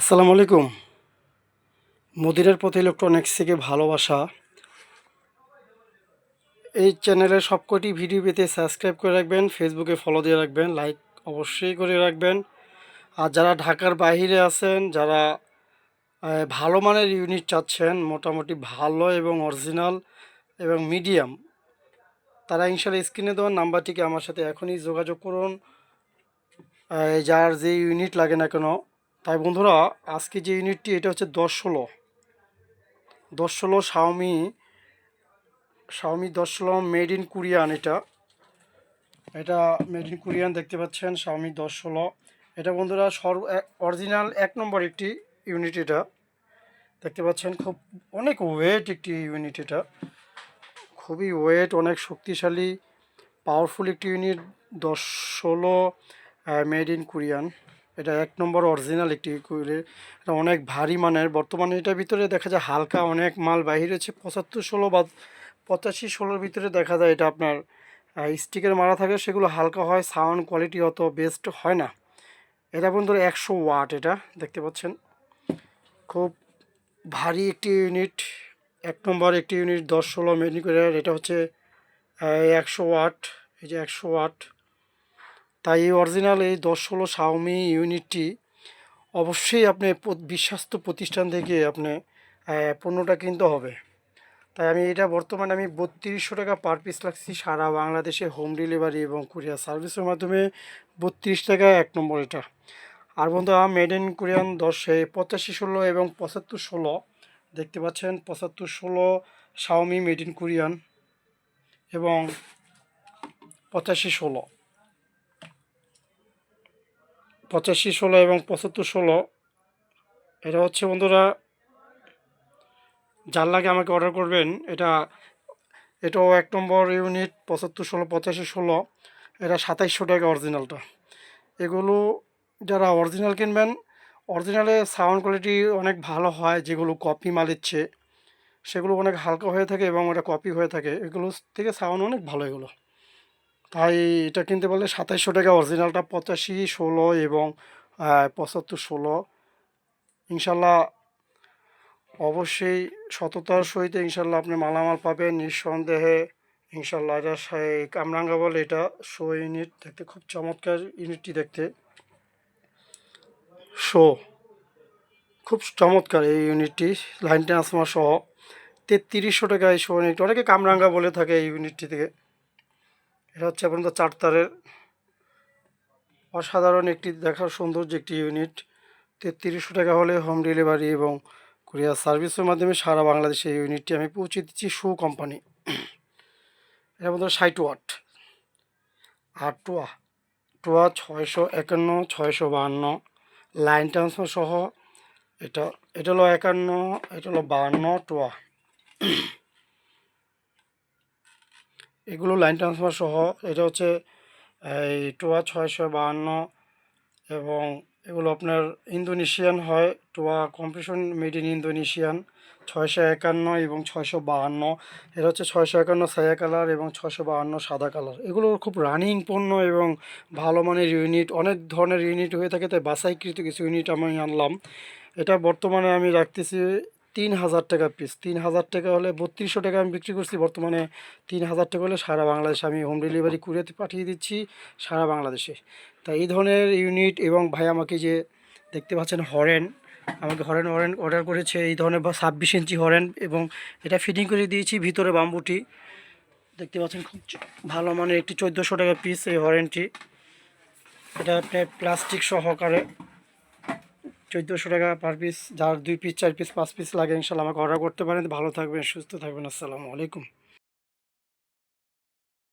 আসসালামু আলাইকুম। মদিনার পথ ইলেকট্রনিক্স থেকে ভালোবাসা। এই চ্যানেলের সবকটি ভিডিও পেতে সাবস্ক্রাইব করে রাখবেন ফেসবুকে ফলো দিয়ে রাখবেন লাইক অবশ্যই করে রাখবেন। আর যারা ঢাকার বাইরে আছেন, যারা ভালো মানের ইউনিট চাচ্ছেন, মোটামুটি ভালো এবং অরিজিনাল এবং মিডিয়াম তারা ইনশাল্লাহ স্ক্রিনে দেওয়ার নাম্বারটিকে আমার সাথে এখনই যোগাযোগ করুন। যার যে ইউনিট লাগে না কেন তাই বন্ধুরা, আজকে যে ইউনিটটি এটা হচ্ছে দশ ষোলো দশ ষোলো শাওমি শাওমি দশ ষোলো মেড ইন কোরিয়ান এটা। এটা মেড ইন কোরিয়ান দেখতে পাচ্ছেন শাওমি দশ ষোলো এটা বন্ধুরা, সর্ব অরিজিনাল এক নম্বর একটি ইউনিট এটা। দেখতে পাচ্ছেন, খুব অনেক ওয়েট একটি ইউনিট এটা। খুবই ওয়েট অনেক শক্তিশালী পাওয়ারফুল একটি ইউনিট দশ ষোলো মেড ইন কোরিয়ান এটা এক নম্বর অরিজিনাল একটি কুইলে। এটা অনেক ভারী মানের। বর্তমানে এটার ভিতরে দেখা যায় হালকা অনেক মাল বাহির হচ্ছে পঁচাত্তর, ষোলো বা পঁচাশি, ষোলোর ভিতরে দেখা যায় এটা আপনার স্টিকের মারা থাকে, সেগুলো হালকা হয় সাউন্ড কোয়ালিটি অত বেস্ট হয় না। এটা বন্ধুরা একশো ওয়াট এটা, দেখতে পাচ্ছেন। খুব ভারী একটি ইউনিট এক নম্বর একটি ইউনিট দশ, ষোলো মেডিন করে। এটা হচ্ছে একশো ওয়াট। এই যে একশো ওয়াট। তাই এই অরিজিনাল এই দশ ষোলো শাওমি ইউনিটটি অবশ্যই আপনি বিশ্বস্ত প্রতিষ্ঠান থেকে আপনি পণ্যটা কিনতে হবে। তাই আমি এটা বর্তমানে আমি বত্রিশশো টাকা পার পিস লাগছি সারা বাংলাদেশে হোম ডেলিভারি এবং কুরিয়ার সার্ভিসের মাধ্যমে। বত্রিশ টাকা এক নম্বর এটা। আর বন্ধুরা মেড ইন কোরিয়ান দশে পঁচাশি ষোলো এবং পঁচাত্তর ষোলো। দেখতে পাচ্ছেন, পঁচাত্তর ষোলো শাওমি মেড ইন কোরিয়ান এবং পঁচাশি ষোলো। পঁচাশি ষোলো এবং পঁচাত্তর ষোলো। এটা হচ্ছে বন্ধুরা, যার লাগে আমাকে অর্ডার করবেন, এটা, এটাও এক নম্বর ইউনিট পঁচাত্তর ষোলো, পঁচাশি ষোলো। এটা সাতাইশশো টাকা অরিজিনালটা এগুলো যারা অরিজিনাল কিনবেন অরিজিনালে সাউন্ড কোয়ালিটি অনেক ভালো হয়, যেগুলো কপি মালের চেয়ে। সেগুলো অনেক হালকা হয়ে থাকে এবং ওটা কপি হয়ে থাকে। এগুলো থেকে সাউন্ড অনেক ভালো এগুলো। তাই এটা কিনতে পারলে সাতাইশশো টাকা অরিজিনালটা পঁচাশি, ষোলো এবং পঁচাত্তর, ষোলো। ইনশাল্লাহ অবশ্যই সততার সহিত ইনশাল্লাহ আপনি মালামাল পাবেন। নিঃসন্দেহে ইনশাল্লাহ এটা কামরাঙ্গা বলে এটা শো ইউনিট দেখতে খুব চমৎকার ইউনিটটি দেখতে। শো, খুব চমৎকার এই ইউনিটটি, লাইন ট্রান্সফার সহ। তেত্রিশশো টাকা এই শো ইউনিট অনেকে কামরাঙ্গা বলে থাকে এই ইউনিটটি থেকে। এটা হচ্ছে আপনাদের চার তারের অসাধারণ একটি দেখার সৌন্দর্য একটি ইউনিট তেত্রিশশো টাকা হলে হোম ডেলিভারি এবং কুরিয়ার সার্ভিসের মাধ্যমে সারা বাংলাদেশে এই ইউনিটটি আমি পৌঁছে দিচ্ছি শু কোম্পানি এর মধ্যে ষাট ওয়াট আর টোয়া টোয়া ছয়শো একান্ন, ছয়শো বাহান্ন। লাইন ট্রান্সফার সহ এটা এটা হলো একান্ন, এটা হলো বাহান্ন টোয়া। এগুলো লাইন ট্রান্সফার সহ, এটা হচ্ছে, এই টোয়া ছয়শো বাহান্ন এবং এগুলো আপনার ইন্দোনেশিয়ান হয়, টোয়া কম্পিটিশন মেড ইন ইন্দোনেশিয়ান, ছয়শো একান্ন এবং ছয়শো বাহান্ন। এটা হচ্ছে ছয়শো একান্ন সায়া কালার এবং ছয়শো বাহান্ন সাদা কালার। এগুলো খুব রানিং পণ্য এবং ভালো মানের ইউনিট অনেক ধরনের ইউনিট হয়ে থাকে, তাই বাসাইকৃত কিছু ইউনিট আমি আনলাম। এটা বর্তমানে আমি রাখতেছি তিন হাজার টাকা পিস তিন হাজার টাকা হলে বত্রিশশো টাকা আমি বিক্রি করছি। বর্তমানে তিন হাজার টাকা হলে সারা বাংলাদেশে আমি হোম ডেলিভারি কুরিয়াতে পাঠিয়ে দিচ্ছি সারা বাংলাদেশে। তাই এই ধরনের ইউনিট এবং ভাই আমাকে যে দেখতে পাচ্ছেন হরেন, আমাকে হরেন হরেন অর্ডার করেছে এই ধরনের বা ছাব্বিশ ইঞ্চি হরেন এবং এটা ফিটিং করে দিয়েছি ভিতরে বাম্বুটি। দেখতে পাচ্ছেন খুব ভালো মানের একটি চোদ্দোশো টাকা পিস এই হরেনটি। এটা প্লাস্টিক সহকারে। চোদ্দোশো টাকা পার পিস যার দুই পিস চার পিস পাঁচ পিস লাগে, ইনশাল্লাহ আমাকে অর্ডার করতে পারেন। ভালো থাকবেন, সুস্থ থাকবেন, আসসালামু আলাইকুম।